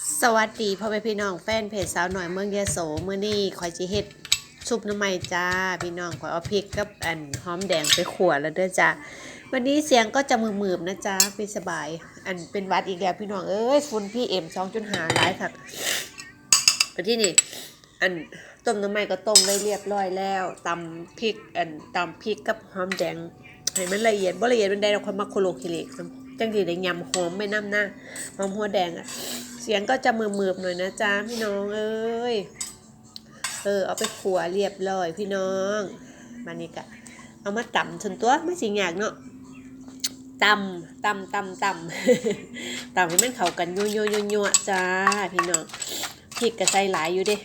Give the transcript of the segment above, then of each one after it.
สวัสดีพ่อแม่พี่น้องแฟนเพจสาวหน่อยเมืองยะโสเมื่อนี้ขอยจิเฮ็ดซุปน้ำใหม่จ้าพี่น้องขอยเอาพริกกับอันหอมแดงไปขวดแล้วเด้อจ้าวันนี้เสียงก็จะมืบๆนะจ้าไม่สบาย อันเป็นวัดอีกแล้วพี่น้องเอ้ยฝุ่นพี่เอ็มสองจุดหาร้ายค่ะไปที่นี่อันต้มน้ำใหม่ก็ต้มไว้เรียบร้อยแล้วตำพริกอันตำพริกกับหอมแดงให้มันละเอียดบ่ละเอียดมันได้เราค่อยมาโคโลคิเลกจังสีได้ยำหอมไม่น้ำหน้าหอมหัวแดงอะ สียงก็จะมือๆหน่อยนะจ๊ะพี่น้องเอ้ย เออเอาไปขัวเรียบร้อยพี่น้องมานี่กะเอามาต่ำชนตัวไม่สิยากเนาะตำตำตำตำตำให้มันเข้ากันยั่วยั่วยั่วยั่วจ้าพี่น้องพริกกระใส่หลายอยู่เดิ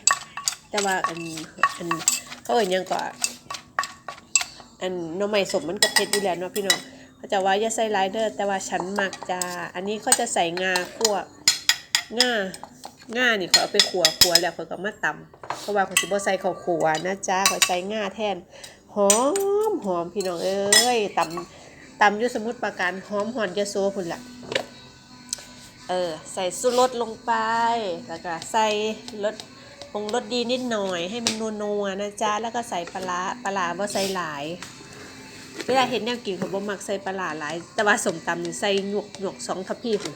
แต่ว่าอันอันเขาเอ่ยยังก็อันน้องใหม่สมมันกับเผ็ดอยู่แล้วเนาะพี่น้องเขาจะว่าอย่าใส่หลายเด้อแต่ว่าฉันมักจ้าอันนี้เขาจะใส่งาคั่ว ง่าง่านี่เขาเอาไปขัวขัวแล้วเขาก็มาตำเพราะว่าเขาสิบ่ใส่ข้าวขัวนะจ๊ะเขาใส่ง่าแทนหอมหอมพี่น้องเอ้ยตำตำยุสมุดประการหอมหอนยะโซพุ่นละเออใส่สุรสลงไปแล้วก็ใส่รสปรุงรสดีนิดหน่อย ให้มันนัวๆนะจ๊ะแล้วก็ใส่ปลาปลาร้าใส่หลายเวลาเห็นแนวกินขาบ่มักใส่ปลาหลาย แต่ว่าสมตำนี่ใส่หยวกหยวกสองทัพพีพุ่น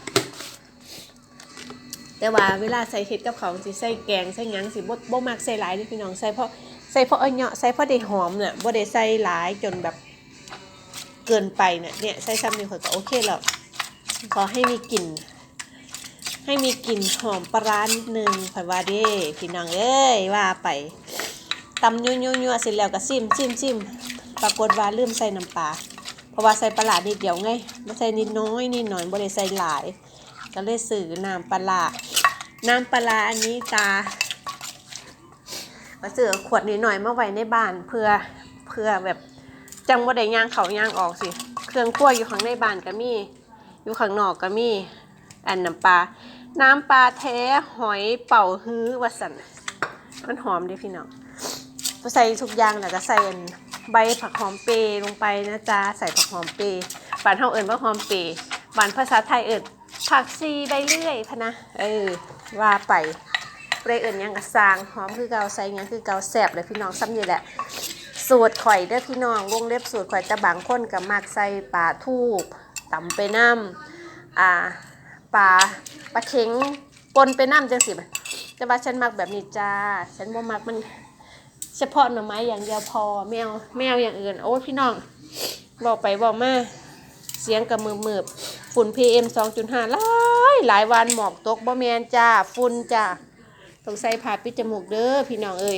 แต่ว่าเวลาใส่เห็ดกับเขาสิใส่แกงใส่หยังสิบ่บ่มักใส่หลายเด้อพี่น้องใส่เพราะใส่เพราะเอาเนาะใส่เพราะได้หอมน่ะบ่ได้ใส่หลายจนแบบเกินไปน่ะเนี่ยใส่ซ้ำนี่ข่อยก็โอเคแล้วขอให้มีกลิ่นให้มีกลิ่นหอมปลาร้านิดนึงข่อยว่าเด้พี่น้องเอ้ยว่าไปตำยั่วๆๆเสร็จแล้วก็ซิมซิมซิมปรากฏว่าลืมใส่น้ำปลาเพราะว่าใส่ปลาร้านิดเดียวไงบ่ใส่นิดน้อยนิดหน่อยบ่ได้ใส่หลาย ก็เลยซื้อน้ำปลาร้า น้ำปลาอันนี้ตามาซื้อขวดนิดหน่อยมาไว้ในบ้านเพื่อเพื่อแบบจังบ่ได้ย่างเขาย่างออกสิ เครื่องครัวอยู่ข้างในบ้านก็มี อยู่ข้างนอกก็มี อันน้ำปลา น้ำปลาแท้หอยเป่าฮื้อวาสันมันหอมดิพี่น้องใส่ทุกอย่างแหละก็ใส่นใบผักหอมเปรย์ลงไปนะจ๊ะใส่ผักหอมเปรย์บ้านเฮาเอิ้นว่าหอมเปรย์บ้านภาษาไทยเอิ้น ผักซีใบเลื่อยพะนะ เออ ว่าไปเรย์เอิญยังกระซางหอมคือเกาใส่ยังคือเกาแสบเลยพี่น้องซ้ำนี่แหละ สูตรข่อยเด้อพี่น้องวงเล็บสูตรข่อยต่บางคนกับมักใส่ปลาทูบตำไปน้ำอ่าปลาปลาเข็งปนไปน้ำจังสิบแต่ว่าฉันมักแบบนี้จ้า ฉันบ่มักมัน เฉพาะหน่อไม้อย่างเดียวพอแมวแมวอย่างอื่น โอ้พี่น้องบอกไปบอกมาเสียงกับมือมืบ ฝุ่น PM 2.5หลายหลายวันหมอกตกบ่แมนจ้าฝุ่นจ้าต้องใส่ผ้าปิดจมูกเด้อพี่น้องเอ้ย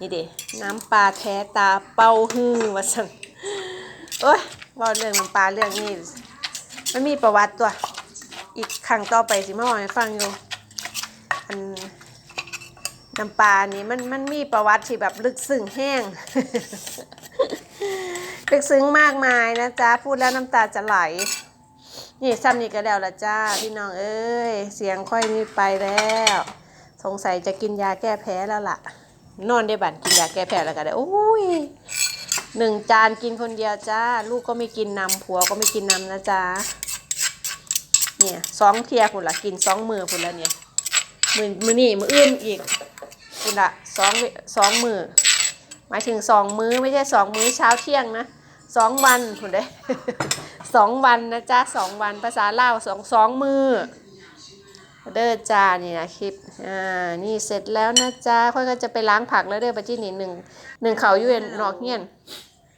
นี่เด้น้ำปลาแท้ตาเป่าฮือว่าสั่งโอ้ยว่าเรื่องน้ำปลาเรื่องนี้มันมีประวัติตัว อีกครั้งต่อไปสิมาบอกให้ฟังอยู่อันน้ำปลานี่มันมันมีประวัติที่แบบลึกซึ้งแห้ง ลึกซึ้งมากมายนะจ๊ะ พูดแล้วน้ำตาจะไหล นี่ซ้ำนี่ก็แล้วละจ้า พี่น้องเอ้ย เสียงค่อยนี่ไปแล้ว สงสัยจะกินยาแก้แพ้แล้วล่ะ นอนได้บันกินยาแก้แพ้แล้วก็ได้โอ้ยหนึ่งจานกินคนเดียวจ้า ลูกก็ไม่กินนำผัวก็ไม่กินนำนะจ๊ะเนี่ยสองเทียพุ่นละกินสองมือพุ่นละเนี่ยมือมือนี่มืออื่นอีกพุ่นละสองสองมือหมายถึงสองมื้อไม่ใช่สองมื้อเช้าเที่ยงนะ สองวันคุณเด้สองวันนะจ๊ะสองวันภาษาลาวสองสองมือเด้อจ้านี่นะคลิป อ่า นี่เสร็จแล้วนะจ๊ะค่อยก็จะไปล้างผักแล้วเด้อไปที่นี่หนึ่งหนึ่งเขาอยู่นอกเงี้ยน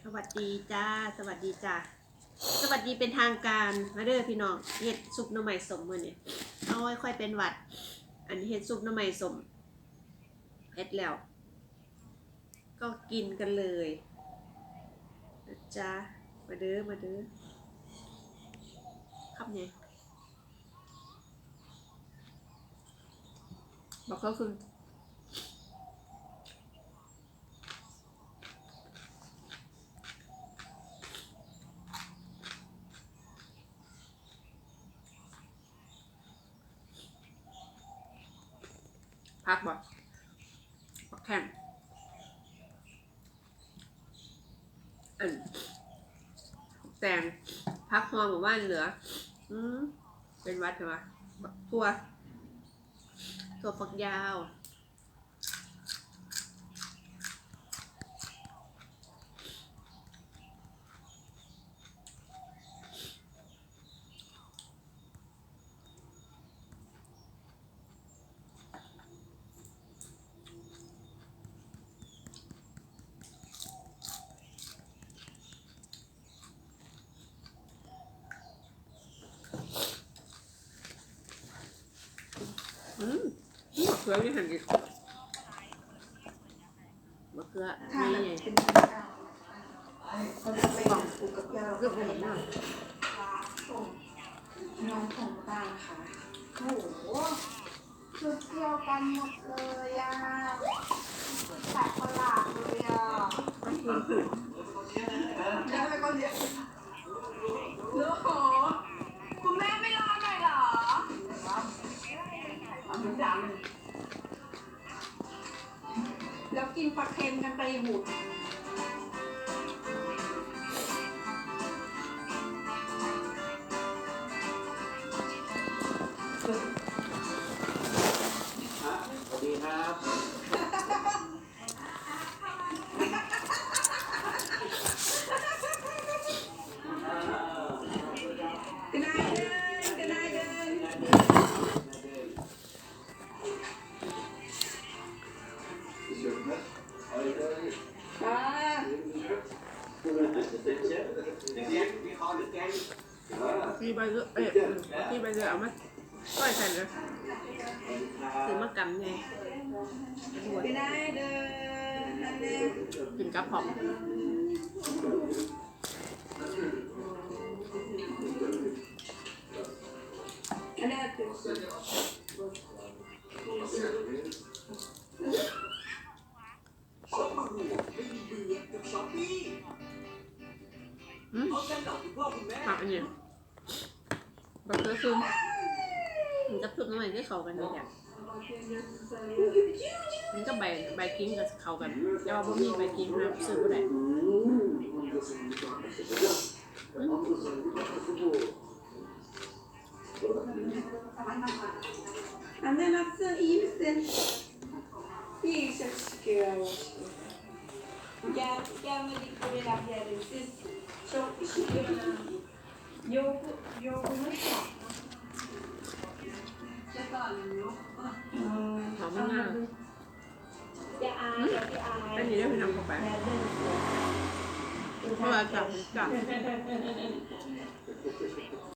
สวัสดีจ้า สวัสดีจ้า สวัสดีเป็นทางการมาเด้อพี่น้องเห็ดซุปหน้ำใหม่สมมือเนี่ยเอาไว้ค่อยเป็นหวัด อันนี้เห็ดซุปหน้ำใหม่สมเฮ็ดแล้ว ก็กินกันเลยนะ จ๊ะมาเด้อมาเด้อครับเนี่ยบอกเขาคือพักบอกพักแข่ง อัน แตงพักฮอมหมู่บ้านเหลือ อืมเป็นวัดใช่ไหมตัวตัวฝักยาว อืมมะเขือนี่หั่นกันมะเขือทานนี่แบบไงเป็นข้าวเขาจะไปปลูกกับยาเกือบห็นหน้าน้องของตาค่ะโอ้โหชุดเดียวกันหมดเลย กินปลาเค็มกันไปหุ เลือเอ๊ะพี่ใบเลือเอามาก้อยใส่เลยซื้อมากำไงกันนายเดินนั่นแหละกินกับหอมอันนี้คืออืมผักอันนี้ กเกอร์ซึมมันกับซุปน้ำมันก็เข้ากันดีจ้ะมันก็ใบใบกิ้งกับเข้ากันแต่ว่าบ่มีใบกิ้งนะซื้อบ่ได้อันนี้นักศึกษาอีมเซนอีกสักเกียวแกแกไม่ได้คุยกับยาเลยสิชอบชิคกี้พา หอมมากอย่าอายอย่าไปอายอันนี้ได้ไปนำเข้าไปแม่เดินเพราะว่าจับจับ